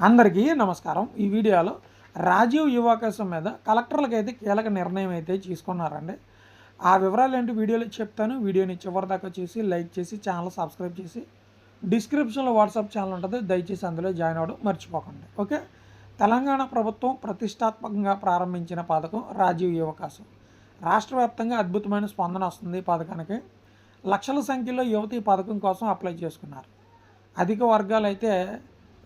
అందరికీ నమస్కారం. ఈ వీడియోలో రాజీవ్ యువకాశం మీద కలెక్టర్లకైతే కీలక నిర్ణయం అయితే తీసుకున్నారండి. ఆ వివరాలు ఏంటి వీడియోలో చెప్తాను. వీడియోని చివరి దాకా చూసి లైక్ చేసి ఛానల్ సబ్స్క్రైబ్ చేసి డిస్క్రిప్షన్లో వాట్సాప్ ఛానల్ ఉంటుంది. దయచేసి అందులో జాయిన్ అవ్వడం మర్చిపోకండి. ఓకే? తెలంగాణ ప్రభుత్వం ప్రతిష్టాత్మకంగా ప్రారంభించిన పథకం రాజీవ్ యువకాశం రాష్ట్ర వ్యాప్తంగా అద్భుతమైన స్పందన వస్తుంది ఈ పథకానికి. లక్షల సంఖ్యలో యువతి పథకం కోసం అప్లై చేసుకున్నారు. అధిక వర్గాలు అయితే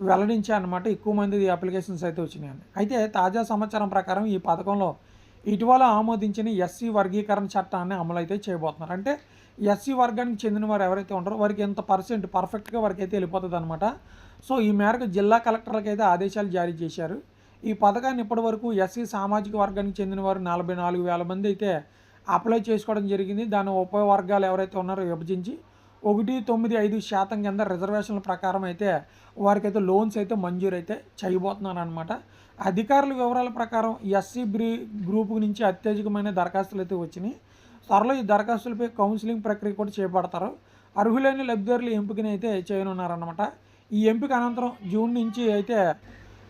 వెల్లడించాయన్నమాట ఎక్కువ మంది అప్లికేషన్స్ అయితే వచ్చినాయని అయితే తాజా సమాచారం ప్రకారం ఈ పథకంలో ఇటీవల ఆమోదించిన ఎస్సీ వర్గీకరణ చట్టాన్ని అమలు అయితే చేయబోతున్నారు. అంటే ఎస్సీ వర్గానికి చెందిన వారు ఎవరైతే ఉంటారో వారికి ఎంత పర్సెంట్ పర్ఫెక్ట్గా వారికి అయితే వెళ్ళిపోతుంది అనమాట సో ఈ మేరకు జిల్లా కలెక్టర్లకు అయితే ఆదేశాలు జారీ చేశారు. ఈ పథకాన్ని ఇప్పటి వరకు ఎస్సీ సామాజిక వర్గానికి చెందిన వారు నలభై నాలుగు వేల మంది అయితే అప్లై చేసుకోవడం జరిగింది. దాని ఉపవర్గాలు ఎవరైతే ఉన్నారో విభజించి ఒకటి తొమ్మిది ఐదు శాతం కింద రిజర్వేషన్ల ప్రకారం అయితే వారికైతే లోన్స్ అయితే మంజూరు అయితే చేయబోతున్నారు అనమాట అధికారుల వివరాల ప్రకారం ఎస్సీ బ్రీ గ్రూప్ నుంచి అత్యధికమైన దరఖాస్తులు అయితే వచ్చినాయి. త్వరలో ఈ దరఖాస్తులపై కౌన్సిలింగ్ ప్రక్రియ కూడా చేపడతారు. అర్హులైన లబ్ధిదారుల ఎంపికని అయితే చేయనున్నారనమాట ఈ ఎంపిక అనంతరం జూన్ నుంచి అయితే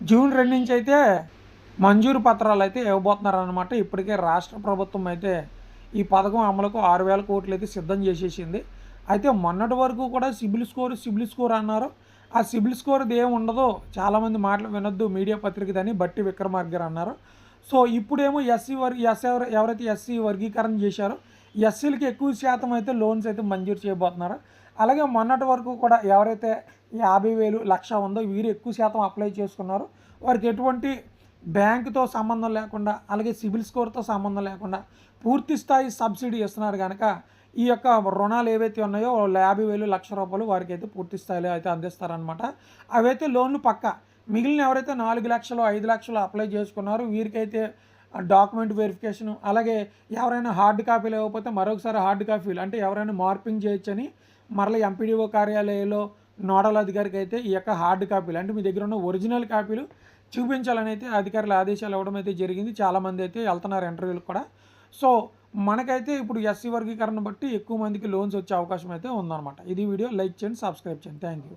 జూన్ రెండు నుంచి అయితే మంజూరు పత్రాలు అయితే ఇవ్వబోతున్నారనమాట ఇప్పటికే రాష్ట్ర ప్రభుత్వం అయితే ఈ పథకం అమలుకు ఆరు వేల కోట్లు అయితే సిద్ధం చేసేసింది. అయితే మొన్నటి వరకు కూడా సిబిల్ స్కోర్ సిబిల్ స్కోర్ అన్నారు. ఆ సిబిల్ స్కోర్ ఏమి ఉండదో చాలామంది మాటలు వినొద్దు మీడియా పత్రికదని బట్టి విక్రమార్క గారు అన్నారు. సో ఇప్పుడేమో ఎస్సీ వర్ ఎస్ ఎవరైతే ఎస్సీ వర్గీకరణ చేశారో ఎస్సీలకి ఎక్కువ శాతం అయితే లోన్స్ అయితే మంజూరు చేయబోతున్నారు. అలాగే మొన్నటి వరకు కూడా ఎవరైతే యాభై వేలు లక్ష ఉందో వీరు ఎక్కువ శాతం అప్లై చేసుకున్నారు. వారికి ఎటువంటి బ్యాంకుతో సంబంధం లేకుండా అలాగే సిబిల్ స్కోర్తో సంబంధం లేకుండా పూర్తి స్థాయి సబ్సిడీ ఇస్తున్నారు కనుక ఈ యొక్క రుణాలు ఏవైతే ఉన్నాయో యాభై వేలు లక్ష రూపాయలు వారికి అయితే పూర్తి స్థాయిలో అయితే అందిస్తారనమాట అవైతే లోన్లు పక్క. మిగిలిన ఎవరైతే నాలుగు లక్షలు ఐదు లక్షలు అప్లై చేసుకున్నారో వీరికైతే డాక్యుమెంట్ వెరిఫికేషన్ అలాగే ఎవరైనా హార్డ్ కాపీలు ఇవ్వకపోతే మరొకసారి హార్డ్ కాపీలు అంటే ఎవరైనా మార్పింగ్ చేయొచ్చని మరల ఎంపీడీఓ కార్యాలయంలో నోడల్ అధికారికి అయితే ఈ యొక్క హార్డ్ కాపీలు అంటే మీ దగ్గర ఉన్న ఒరిజినల్ కాపీలు చూపించాలని అయితే అధికారులు ఆదేశాలు ఇవ్వడం అయితే జరిగింది. చాలామంది అయితే వెళ్తున్నారు ఇంటర్వ్యూలకు కూడా. సో మనకైతే ఇప్పుడు ఎస్సీ వర్గీకరణ బట్టి ఎక్కువ మందికి లోన్స్ వచ్చే అవకాశం అయితే ఉందన్నమాట. ఇది వీడియో లైక్ చేయండి సబ్స్క్రైబ్ చేయండి. Thank you.